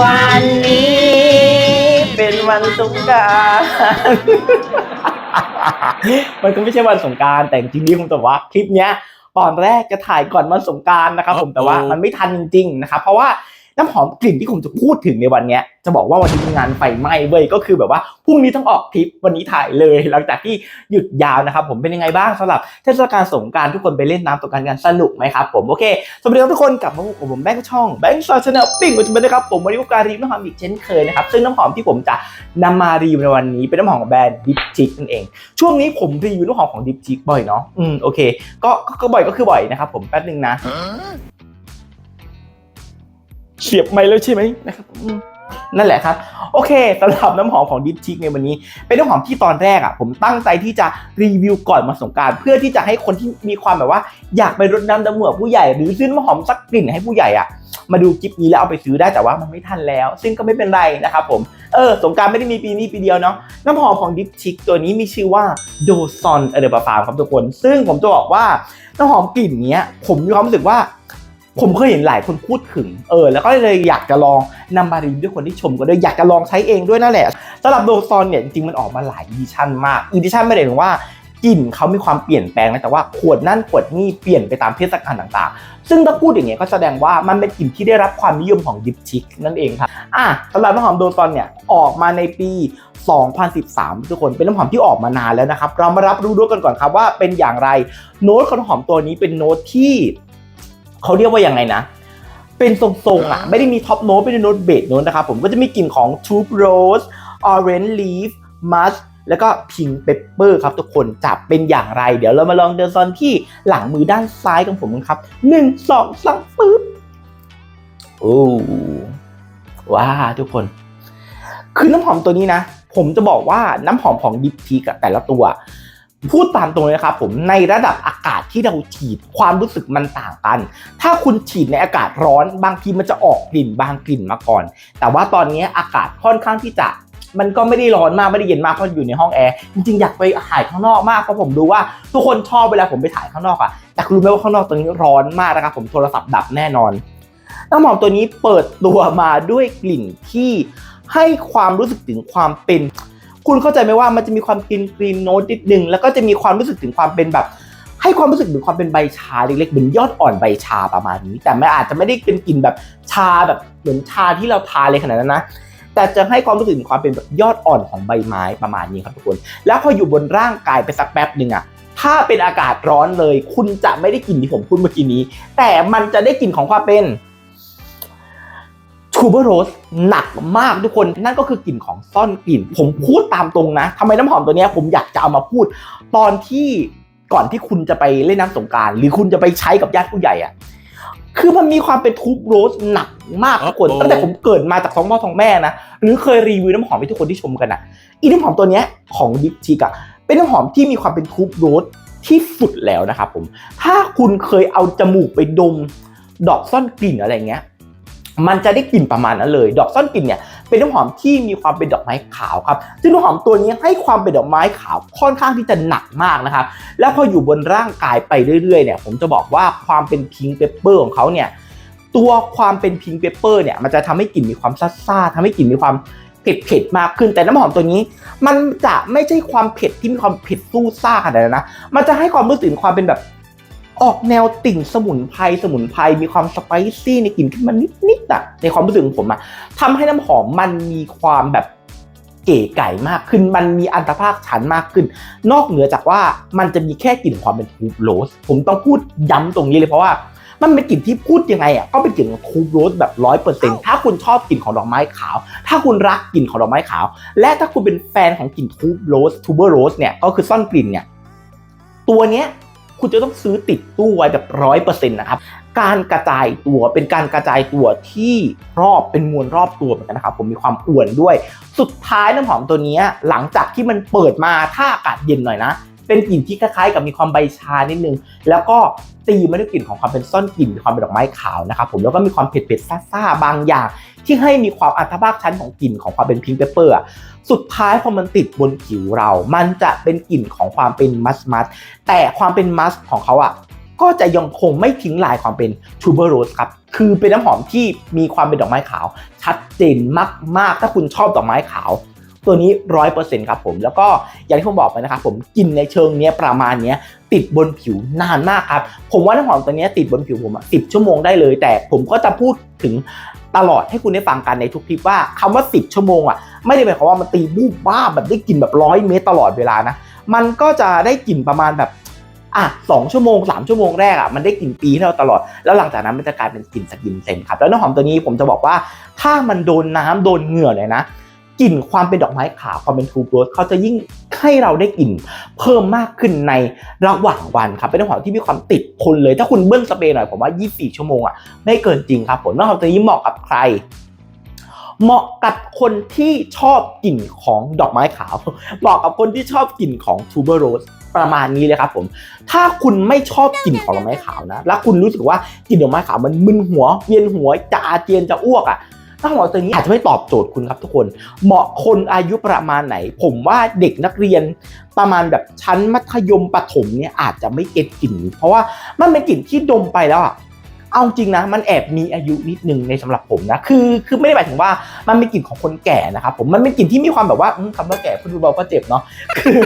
วันนี้เป็นวันสงกรารมันก็ไม่ใช่วันสงกรารแต่จริงๆนี่ผมแต่ว่าคลิปเนี้ยตอนแรกจะถ่ายก่อนวันสงกรารนะครับผมแต่ว่ามันไม่ทันจริงๆนะครับเพราะว่า น้ำหอมกลิ่นที่ผมจะพูดถึงในวันนี้จะบอกว่าวันนี้มีงานไฟไหม้เว้ยก็คือแบบว่าพรุ่งนี้ต้องออกคลิปวันนี้ถ่ายเลย หลังจากที่หยุดยาวนะครับผมเป็นยังไงบ้างสำหรับเทศกาลสงกรารทุกคนไปเล่นน้ำสงการกันสนุกไหมครับผมโอเคสวัสดีครับทุกคนกลับมาพบกับผมแบงค์ช่องแบงค์ซอชแนลปิ้งปัจจุบันนะครับผมวันนี้ก็การรีวิวน้ำหอมอีกเช่นเคยนะครับซึ่งน้ำหอมที่ผมจะนำมารีวิวในวันนี้เป็นน้ำหอมของแบรนด์ดิปจิกนั่นเอง ช่วงนี้ผมรีวิวน้ำหอมของดิปจิกบ่อยเนาะอืมโอเคก็ก็ก็บ่อยก็คือบ่อยนะครับผมแป๊บนึงนะ เฉียบไหมค์แล้วใช่ไหมนะครับอืมนั่นแหละครับ โอเคสำหรับน้ำหอมของดิปชิกในวันนี้ เป็นน้ำหอมที่ตอนแรกอะ ผมตั้งใจที่จะรีวิวก่อนมาสงกราร เพื่อที่จะให้คนที่มีความแบบว่าอยากไปรดน้ำดำหัวผู้ใหญ่ หรือซื้อน้ำหอมสักกลิ่นให้ผู้ใหญ่อะ มาดูคลิปนี้แล้วเอาไปซื้อได้แต่ว่ามันไม่ทันแล้ว ซึ่งก็ไม่เป็นไรนะครับผมเออสงกรารไม่ได้มีปีนี้ปีเดียวเนาะน้ำหอมของดิปชิกตัวนี้มีชื่อว่าโดซอนเอเดอร์ฟาร์มครับทุกคน ซึ่งผมจะบอกว่าน้ำหอมกลิ่นเนี้ยผมมีความรู้สึกว่า ผมเคยเห็นหลายคนพูดถึง เออ แล้วก็เลยอยากจะลองนำมารีวิวด้วยคนที่ชมก็ด้วยอยากจะลองใช้เองด้วยนั่นแหละสำหรับโดซอนเนี่ยจริงๆมันออกมาหลายอีดิชั่นมากอีดิชั่นไม่ได้ถึงว่ากลิ่นเขามีความเปลี่ยนแปลงนะแต่ว่าขวดนั่นขวดนี่เปลี่ยนไปตามเทศกาลต่างๆ ซึ่งถ้าพูดอย่างเงี้ยก็แสดงว่ามันเป็นกลิ่นที่ได้รับความนิยมของดิปชิกนั่นเองครับอะสำหรับน้ำหอมโดซอนเนี่ยออกมาในปี 2013 ทุกคนเป็นน้ำหอมที่ออกมานานแล้วนะครับ เรามารับรู้ด้วยกันก่อนครับว่าเป็นอย่างไรโน้ตของน้ำหอมตัวนี้เป็นโน้ตที่ เขาเรียกว่ายังไงนะ เป็นทรงๆอะไม่ได้มีท็อปโน้ตไม่ได้โน้ตเบสโน้ตนะครับผมก็จะมีกลิ่นของ t u b e Rose Orange Leaf Musk แล้วก็ Pink Pepper ครับทุกคนจะเป็นอย่างไร เดี๋ยวเรามาลองเดินซอนที่หลังมือด้านซ้ายของผมกันครับหนึ่งสองสามปึ๊บโอ้ว้าทุกคน คือน้ำหอมตัวนี้นะ ผมจะบอกว่าน้ำหอมของดิปทีกับแต่ละตัว พูดตามตรงเลยนะครับผมในระดับอากาศที่เราฉีดความรู้สึกมันต่างกัน ถ้าคุณฉีดในอากาศร้อน บางทีมันจะออกกลิ่นบางกลิ่นมาก่อน แต่ว่าตอนนี้อากาศค่อนข้างที่จะมันก็ไม่ได้ร้อนมากไม่ได้เย็นมากเพราะอยู่ในห้องแอร์จริงๆอยากไปถ่ายข้างนอกมากเพราะผมดูว่าทุกคนชอบเวลาผมไปถ่ายข้างนอกอะแต่คุณรู้ไหมว่าข้างนอกตอนนี้ร้อนมากนะครับผมโทรศัพท์ดับแน่นอนน้ำหอมตัวนี้เปิดตัวมาด้วยกลิ่นที่ให้ความรู้สึกถึงความเป็น คุณเข้าใจไหมว่ามันจะมีความกลิ่นกรีนโน้ตนิดนึงแล้วก็จะมีความรู้สึกถึงความเป็นแบบ ให้ความรู้สึกถึงความเป็นใบชาเล็กๆเหมือนยอดอ่อนใบชาประมาณนี้ แต่ไม่อาจจะไม่ได้เป็นกลิ่นแบบชาแบบเหมือนชาที่เราทาเลยขนาดนั้นนะแต่จะให้ความรู้สึกถึงความเป็นแบบยอดอ่อนของใบไม้ประมาณนี้ครับทุกคน แล้วพออยู่บนร่างกายไปสักแป๊บหนึ่งอะถ้าเป็นอากาศร้อนเลย คุณจะไม่ได้กลิ่นที่ผมพูดเมื่อกี้นี้ แต่มันจะได้กลิ่นของความเป็น ทูเบอร์โรสหนักมากทุกคน นั่นก็คือกลิ่นของซ่อนกลิ่น ผมพูดตามตรงนะทำไมน้ำหอมตัวเนี้ยผมอยากจะเอามาพูด ตอนที่ก่อนที่คุณจะไปเล่นน้ำสงกราร หรือคุณจะไปใช้กับญาติผู้ใหญ่อะคือมันมีความเป็นทูบโรสหนักมากทุกคนโอ้โหตั้งแต่ผมเกิดมาจากสองพ่อสองแม่นะ หรือเคยรีวิวน้ำหอมให้ทุกคนที่ชมกันอะอีน้ำหอมตัวเนี้ยของดิปชิกอะเป็นน้ำหอมที่มีความเป็นทูบโรสที่สุดแล้วนะครับผม ถ้าคุณเคยเอาจมูกไปดมดอกซ่อนกลิ่นอะไรเงี้ย มันจะได้กลิ่นประมาณนั้นเลย ดอกซ่อนกลิ่นเนี่ยเป็นน้ำหอมที่มีความเป็นดอกไม้ขาวครับซึ่งน้ำหอมตัวนี้ให้ความเป็นดอกไม้ขาวค่อนข้างที่จะหนักมากนะครับ แล้วพออยู่บนร่างกายไปเรื่อยๆเนี่ย ผมจะบอกว่าความเป็นพิงเปเปอร์ของเขาเนี่ยตัวความเป็นพิงเปเปอร์เนี่ยมันจะทำให้กลิ่นมีความซ่าๆทำให้กลิ่นมีความเผ็ดๆมากขึ้นแต่น้ำหอมตัวนี้ มันจะไม่ใช่ความเผ็ดที่มีความเผ็ดสู้ซ่าขนาดนั้นนะ มันจะให้ความรู้สึกความเป็นแบบ ออกแนวติ่งสมุนไพรสมุนไพรมีความสไปซี่ในกลิ่นขึ้นมานิดๆอะในความรู้สึกของผมอะทำให้น้ำหอมมันมีความแบบเก๋ไก่มากขึ้น มันมีอันตรภาคชั้นมากขึ้น นอกเหนือจากว่ามันจะมีแค่กลิ่นความเป็นทูบโรส ผมต้องพูดย้ำตรงนี้เลยเพราะว่ามันเป็นกลิ่นที่พูดยังไงอะก็เป็นกลิ่นของทูบโรสแบบร้อยเปอร์เซ็นต์ถ้าคุณชอบกลิ่นของดอกไม้ขาว ถ้าคุณรักกลิ่นของดอกไม้ขาว และถ้าคุณเป็นแฟนของกลิ่นทูบโรสทูเบอร์โรสเนี่ยก็คือซ่อนกลิ่นเนี่ยตัวเนี้ย คุณจะต้องซื้อติดตู้ไว้แบบร้อยเปอร์เซ็นต์นะครับการกระจายตัวเป็นการกระจายตัวที่รอบเป็นมวลรอบตัวเหมือนกันนะครับผมมีความอ้วนด้วย สุดท้ายน้ำหอมตัวนี้หลังจากที่มันเปิดมาถ้าอากาศเย็นหน่อยนะ เป็นกลิ่นที่คล้ายๆ กับมีความใบชานิดนึง แล้วก็ตีมาด้วยกลิ่นของความเป็นซ่อนกลิ่นความเป็นดอกไม้ขาวนะครับผมแล้วก็มีความเผ็ดๆซ่าๆบางอย่าง ที่ให้มีความอัตภาคชั้นของกลิ่นของความเป็นพิงเปเปอร์สุดท้ายพอมันติดบนผิวเรา มันจะเป็นกลิ่นของความเป็นมัสมัสแต่ความเป็นมัสของเขาอะก็จะยังคงไม่ทิ้งลายความเป็นทูเบอร์โรสครับ คือเป็นน้ำหอมที่มีความเป็นดอกไม้ขาว ชัดเจนมาก ๆ ถ้าคุณชอบดอกไม้ขาว ตัวนี้ร้อยเปอร์เซ็นต์ครับผม แล้วก็อย่างที่ผมบอกไปนะครับผมกลินในเชิงเนี้ยประมาณเนี้ยติดบนผิวนานมากครับ ผมว่าน้ำหอมตัวนี้ติดบนผิวผมสิบชั่วโมงได้เลย แต่ผมก็จะพูดถึงตลอดให้คุณได้ฟังกันในทุกคลิปว่าคำว่า 10 ชั่วโมงอะไม่ได้หมายความว่ามันตีบูบบ้าแบบได้กลิ่นแบบร้อยเมตรตลอดเวลานะ มันก็จะได้กลิ่นประมาณแบบอะสองชั่วโมงสามชั่วโมงแรกอะมันได้กลิ่นปีให้เราตลอด แล้วหลังจากนั้นมันจะกลายเป็นกลิ่นสกินเซนครับแล้วน้ำหอมตัวนี้ผมจะบอกว่าถ้ามันโดนน้ำโดนเหงื่อเลยนะ กลิ่นความเป็นดอกไม้ขาวความเป็นทูโรสเขาจะยิ่งให้เราได้กลิ่นเพิ่มมากขึ้นในระหว่างวันครับเป็นน้ำหอมที่มีความติดทนเลย ถ้าคุณเบิ้ลสเปรย์หน่อยผมว่า 24 ชั่วโมงอะไม่เกินจริงครับผมน้ำหอมตัวนี้เหมาะกับใครเหมาะกับคนที่ชอบกลิ่นของดอกไม้ขาว เหมาะกับคนที่ชอบกลิ่นของทูเบอร์โรสประมาณนี้เลยครับผม ถ้าคุณไม่ชอบกลิ่นของดอกไม้ขาวนะ แล้วคุณรู้สึกว่ากลิ่นดอกไม้ขาวมันมึนหัว เวียนหัวจะอาเจียนจะอ้วกอะ ถ้าหมอตัวนี้อาจจะไม่ตอบโจทย์คุณครับทุกคน เหมาะคนอายุประมาณไหน ผมว่าเด็กนักเรียนประมาณแบบชั้นมัธยมประถมเนี่ยอาจจะไม่เก็ตกลิ่น เพราะว่ามันเป็นกลิ่นที่ดมไปแล้วอะเอาจริงนะมันแอบมีอายุนิดนึงในสำหรับผมนะคือคือไม่ได้หมายถึงว่ามันเป็นกลิ่นของคนแก่นะครับผมมันเป็นกลิ่นที่มีความแบบว่าอืมคำว่าแก่พูดเบาก็เจ็บเนาะคือ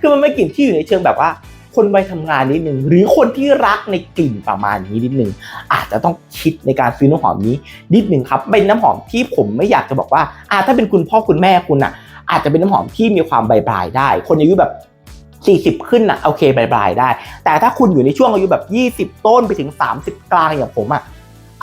คือมันเป็นกลิ่นที่อยู่ในเชิงแบบว่า คนวัยทำงานนิดหนึ่งหรือคนที่รักในกลิ่นประมาณนี้นิดหนึ่งอาจจะต้องคิดในการซื้อน้ำหอมนี้นิดหนึ่งครับเป็นน้ำหอมที่ผมไม่อยากจะบอกว่าอ่าถ้าเป็นคุณพ่อคุณแม่คุณอะ อาจจะเป็นน้ำหอมที่มีความบายบายได้ คนอายุแบบ40 ขึ้นนะโอเคบายบายได้ แต่ถ้าคุณอยู่ในช่วงอายุแบบ 20 ต้นไปถึง 30 กลางอย่างผมอะ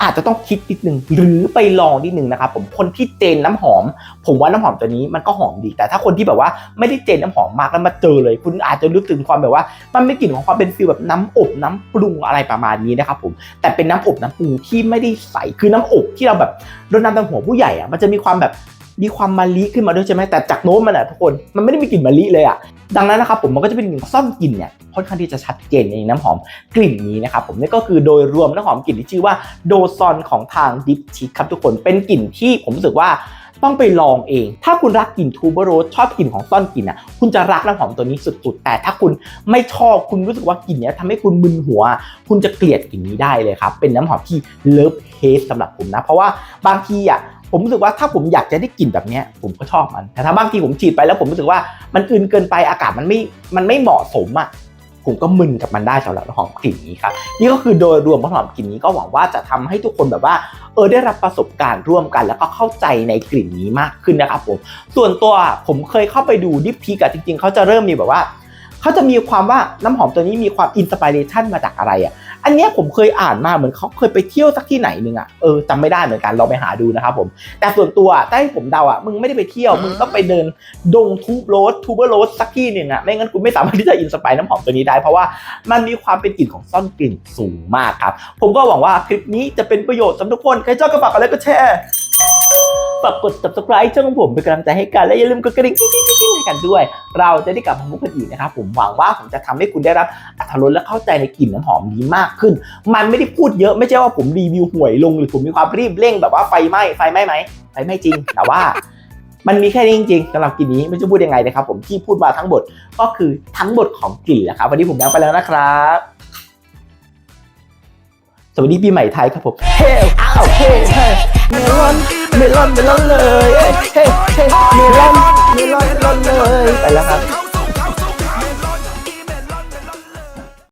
อาจจะต้องคิดนิดนึงหรือไปลองนิดนึงนะครับผมคนที่เจนน้ำหอม ผมว่าน้ำหอมตัวนี้มันก็หอมดี แต่ถ้าคนที่แบบว่าไม่ได้เจนน้ำหอมมากแล้วมาเจอเลย คุณอาจจะรู้ถึงความแบบว่า มันไม่กลิ่นของความเป็นฟีลแบบน้ำอบน้ำปรุงอะไรประมาณนี้นะครับผมแต่เป็นน้ำอบน้ำปรุงที่ไม่ได้ใสคือน้ำอบที่เราแบบโดน้ำดำหัวผู้ใหญ่อะมันจะมีความแบบมีความมะลิขึ้นมาด้วยใช่ไหมแต่จากโน้มมันอะทุกคนมันไม่ได้มีกลิ่นมะลิเลยอะดังนั้นนะครับผมมันก็จะเป็นกลิ่นซ่อนกลิ่นเนี่ย ค่อนข้างที่จะชัดเจนในน้ำหอมกลิ่นนี้นะครับผมนี่ก็คือโดยรวมน้ำหอมกลิ่นที่ชื่อว่าโดซอนของทางดิฟชิคครับทุกคนเป็นกลิ่นที่ผมรู้สึกว่าต้องไปลองเอง ถ้าคุณรักกลิ่นทูเบอร์โรสชอบกลิ่นของซ่อนกลิ่นอะ คุณจะรักน้ำหอมตัวนี้สุดๆ แต่ถ้าคุณไม่ชอบ คุณรู้สึกว่ากลิ่นนี้ทำให้คุณมึนหัว คุณจะเกลียดกลิ่นนี้ได้เลยครับ เป็นน้ำหอมที่เลิฟเฮสสำหรับผมนะ เพราะว่าบางทีอะผมรู้สึกว่าถ้าผมอยากจะได้กลิ่นแบบเนี้ยผมก็ชอบมัน แต่ถ้าบางทีผมฉีดไปแล้วผมรู้สึกว่ามันอื่นเกินไปอากาศมันไม่ มันไม่เหมาะสมอะ ผมก็มึนกับมันได้สำหรับหอมกลิ่นนี้ครับนี่ก็คือโดยรวมน้ำหอมกลิ่นนี้ก็หวังว่าจะทำให้ทุกคนแบบว่าเออได้รับประสบการณ์ร่วมกัน แล้วก็เข้าใจในกลิ่นนี้มากขึ้นนะครับผมส่วนตัวผมเคยเข้าไปดูดิฟพีกับจริง ๆเขาจะเริ่มมีแบบว่าเขาจะมีความว่าน้ำหอมตัวนี้มีความอินสปิเรชันมาจากอะไรอะ อันเนี้ยผมเคยอ่านมาเหมือนเขาเคยไปเที่ยวสักที่ไหนนึงอะเออจำไม่ได้เหมือนกันลองไปหาดูนะครับผมแต่ส่วนตัวถ้าให้ผมเดาอะมึงไม่ได้ไปเที่ยวมึงต้องไปเดินดงทูบโรสทูเบอร์โรสสักที่หนึ่งอะไม่งั้นกูไม่สามารถที่จะอินสปายน้ำหอมตัวนี้ได้ เพราะว่ามันมีความเป็นกลิ่นของซ่อนกลิ่นสูงมากครับผมก็หวังว่าคลิปนี้จะเป็นประโยชน์สำหรับทุกคนใครชอบก็ฝากอะไรก็แชร์ ฝากกด subscribe ช่องของผมเป็นกำลังใจให้กัน และอย่าลืมกดกระดิ่งกิ๊งๆให้กันด้วย เราจะได้กลับมาพบกันอีกนะครับผมหวังว่าผมจะทำให้คุณได้รับอรรถรสและเข้าใจในกลิ่นน้ำหอมนี้มากขึ้น มันไม่ได้พูดเยอะไม่ใช่ว่าผมรีวิวห่วยลงหรือผมมีความรีบเร่งแบบว่าไฟไหม้ไฟไหม้ไหมไฟไหม้จริง แต่ว่ามันมีแค่นี้จริงๆสำหรับกลิ่นนี้ไม่จะพูดยังไงนะครับผมที่พูดมาทั้งหมดก็คือทั้งหมดของกลิ่นแหละครับวันนี้ผมแบงไปแล้วนะครับ สวัสดีปีใหม่ไทยครับผม เฮ้เฮ้เมลอนเมลอนเมลอนเลยเฮ้เฮ้เฮ้เมลอนเมลอนเมลอนเลยไปแล้วครับ